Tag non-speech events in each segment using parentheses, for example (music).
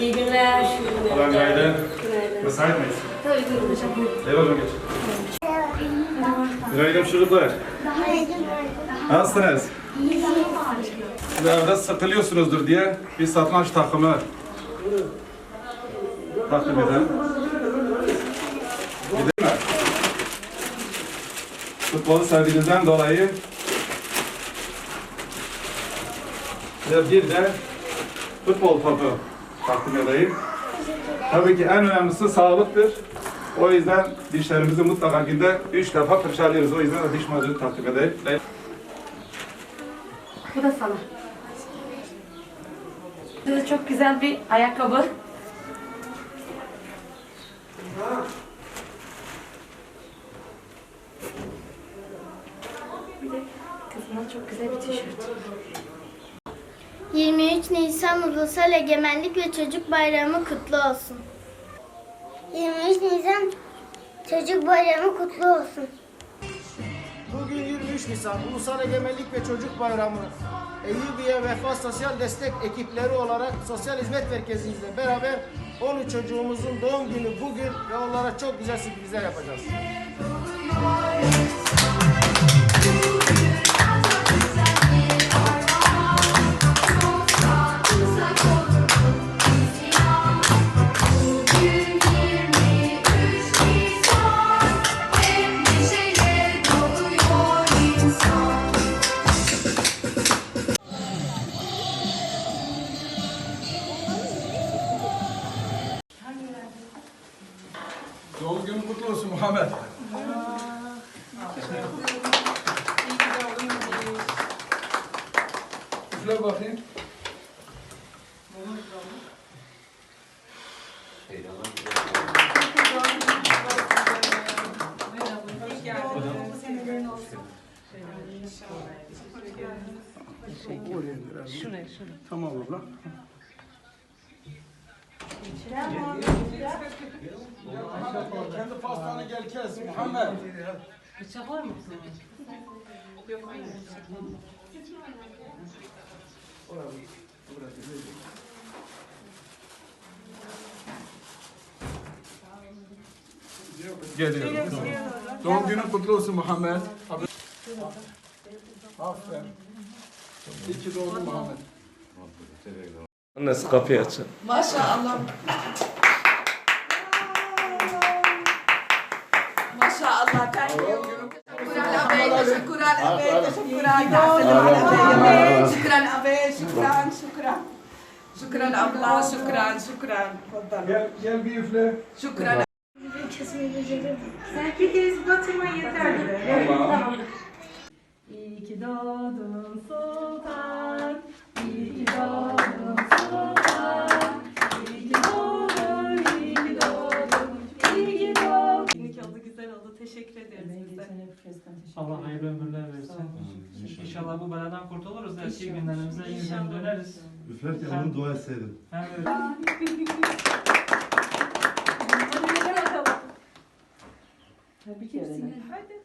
İyi günler. Ulan günaydın. Günaydın. Müsait miyiz? Tabii buyurun hocam. buyurun. Eyvallah geç. Günaydın çocuklar. Nasılsınız? Siz evde sıkılıyorsunuzdur diye bir satranç takımı takdim edelim. Gidelim mi? Futbolu sevdiğinizden dolayı ve bir de futbol topu takdim edeyim. Tabii ki en önemlisi sağlıktır. O yüzden dişlerimizi mutlaka günde üç defa fırçalıyoruz. O yüzden de diş macunu takdim edeyim. Bu da sana. Da çok güzel bir ayakkabı. Bir de kızına çok güzel bir tişört. 23 Nisan Ulusal Egemenlik ve Çocuk Bayramı kutlu olsun. 23 Nisan Çocuk Bayramı kutlu olsun. Bugün 23 Nisan Ulusal Egemenlik ve Çocuk Bayramı. Eyyubiye Vefa Sosyal Destek ekipleri olarak Sosyal Hizmet Merkezimizle beraber 13 çocuğumuzun doğum günü bugün ve onlara çok güzel sürprizler yapacağız. Üfle bakayım. Tamam abla. Kendi pastanı gel kes Muhammed. Geliyorum. Doğum günün kutlu olsun Muhammed. Aferin. İyi ki doğdun Muhammed. Annesi kapıyı açın. Maşallah. Abi, şükran abi, şükran abi, şükran, şükran. Şükran abla, şükran, şükran. Tfaddal. Gel, bir üfle. Şükran. Sen kez batırma yeterli. Tamam. İyi ki doğdun sultan. Allah hayırlı ömürler versin. İnşallah bu beladan kurtuluruz. Eski günlerimize yeniden döneriz. Üflerken onu dua etseydim. Öyle. Tabii ki. Hadi hadi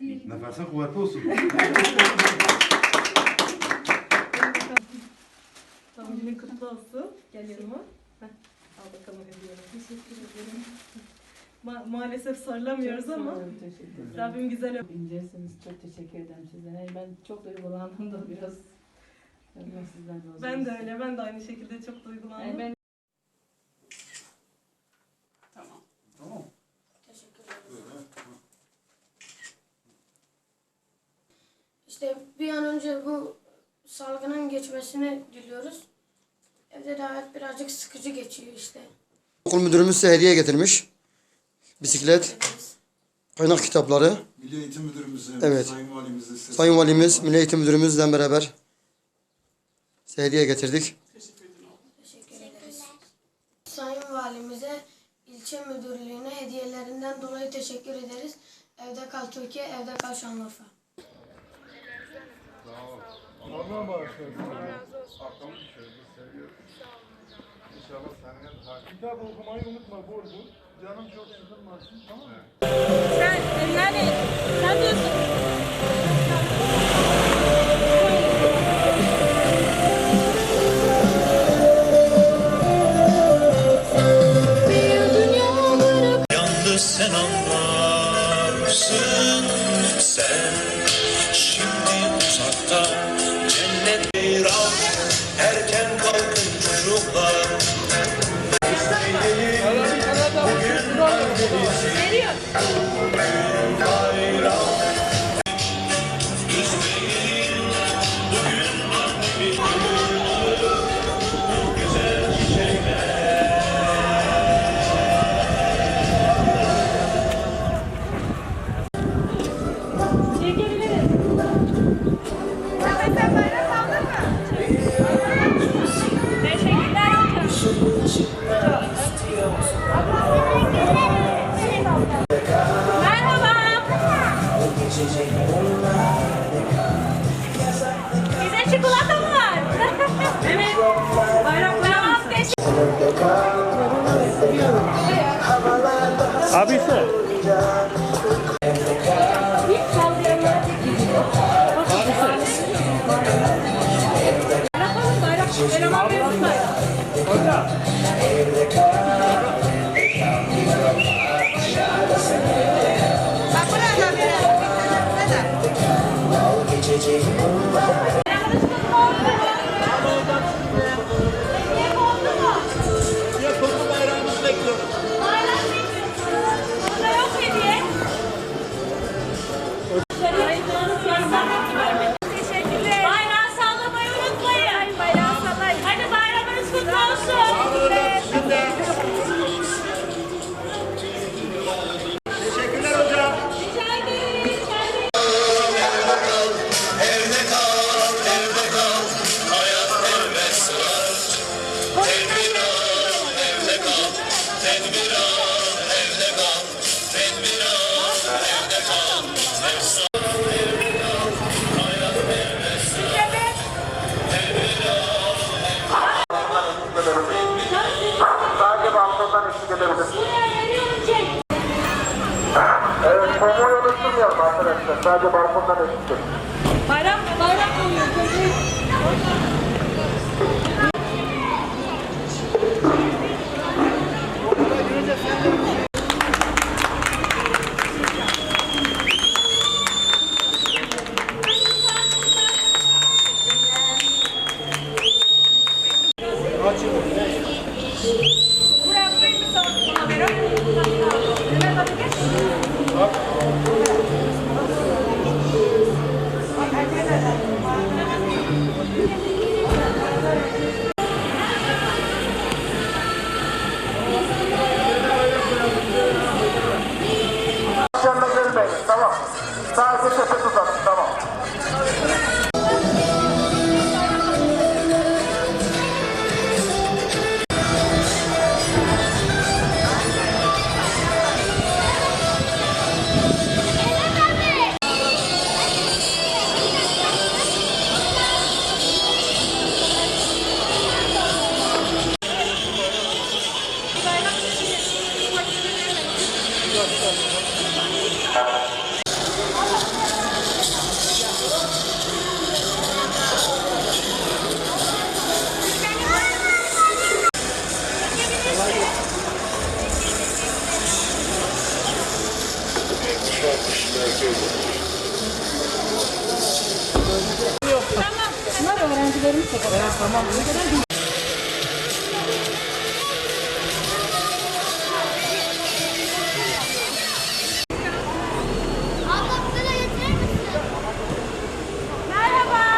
hadi. Nefesin kuvvetli olsun. (laughs) Doğum günün kutlu olsun. Gel yanıma. Heh, Al bakalım hediyeni. Teşekkür ederim. Ma- maalesef sarılamıyoruz ama Rabbim güzel. İncesiniz. Çok teşekkür ederim size. Yani ben çok duygulandım da biraz. Allah sizden razı olsun. Ben de öyle. Ben de aynı şekilde çok duygulandım. Yani ben İşte bir an önce bu salgının geçmesini diliyoruz. Evde de hayat birazcık sıkıcı geçiyor işte. Okul müdürümüz size hediye getirmiş. Bisiklet, kaynak kitapları. Milli Eğitim Müdürümüzün, Evet. Sayın Valimizin sesi. Sayın Valimiz, Milli Eğitim Müdürümüzle beraber hediye getirdik. Sayın Valimize, ilçe müdürlüğüne hediyelerinden dolayı teşekkür ederiz. Evde kal Türkiye, evde kal Şanlıurfa. Allah bağışlasın. Aklımı düşürdü, seviyorum. İnşallah seninle Kitap okumayı unutma bol bol. Canım çok sıkılmasın tamam mı? Sen, yani, sen diyorsun. Bize çikolata mı var? (laughs) evet. Bayraklarımız peşin. Abi Balkondan eşlik çek. Evet, konvoy oluşturmayalım arkadaşlar. Sadece balkondan eşlik edelim. Bayrak bayrak oluyor. Bunlar öğrencilerimiz çeker. tamam. Merhaba.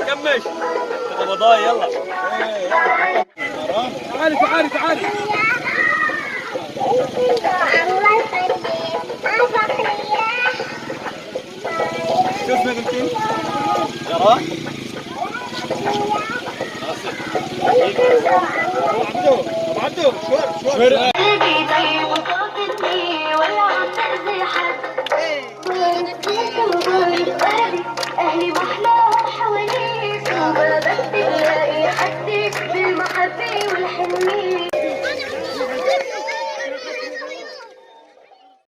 نكمل قبضاي يلا تعالي تعالي تعالي شوف ما قلتي ترى ابو عبدو ابو عبدو شوار شوار حواليه صوبة بس تلاقي حد بالمحبة والحلم